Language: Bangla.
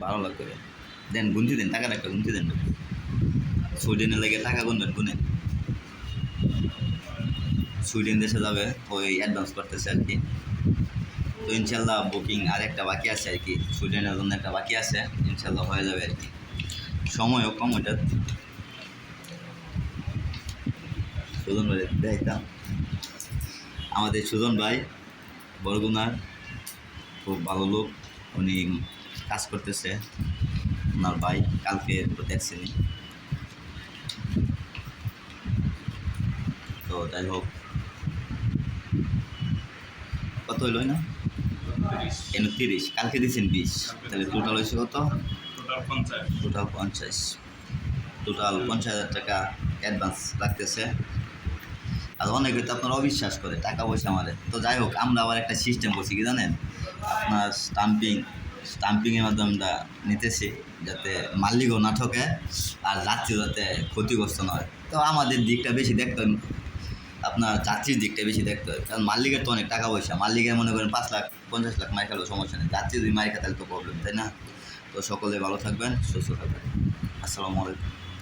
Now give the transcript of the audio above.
লাখ করে। দেন গুনতে দেন টাকাটা একটা গুনতে দেন। সুইডেনের লেগে টাকা গুনবেন, গুনেন। সুইডেন দেশে যাবে, ওই অ্যাডভান্স করতেছে আর কি। তো ইনশাল্লাহ বুকিং আর একটা বাকি আছে আর কি। সুইডেনের জন্য একটা বাকি আছে, ইনশাল্লাহ হয়ে যাবে আর কি। সময়ও কম ওটা সুজন ভাই দেখতাম আমাদের সুজন ভাই, বরগুনার, খুব ভালো লোক। উনি কাজ করতেছে। ওনার ভাই কালকে তো দেখছেনি তো যাই হোক। কত হইল না? কেন তিরিশ। কালকে দিয়েছেন বিশ। তাহলে টোটাল হয়েছে কত? টোটাল পঞ্চাশ। টোটাল পঞ্চাশ। হাজার টাকা অ্যাডভান্স রাখতেছে আর অনেকে তো আপনার অবিশ্বাস করে টাকা পয়সা আমাদের তো যাই হোক আমরা আবার একটা সিস্টেম করছি কি জানেন? আপনার স্টাম্পিং স্টাম্পিংয়ের মাধ্যমে আমরা নিতেছি যাতে মালিকও না ঠকে আর যাত্রীও যাতে ক্ষতিগ্রস্ত না হয়। তো আমাদের দিকটা বেশি দেখতে হয়। আপনার যাত্রীর দিকটা বেশি দেখতে হয়। কারণ মালিকের তো অনেক টাকা পয়সা মালিকের মনে করেন পাঁচ লাখ, পঞ্চাশ লাখ মার খেলেও সমস্যা নেই। যাত্রী যদি মার তাহলে তো প্রবলেম তাই না? তো সকলে ভালো থাকবেন, সুস্থ থাকবেন। আসসালামু আলাইকুম।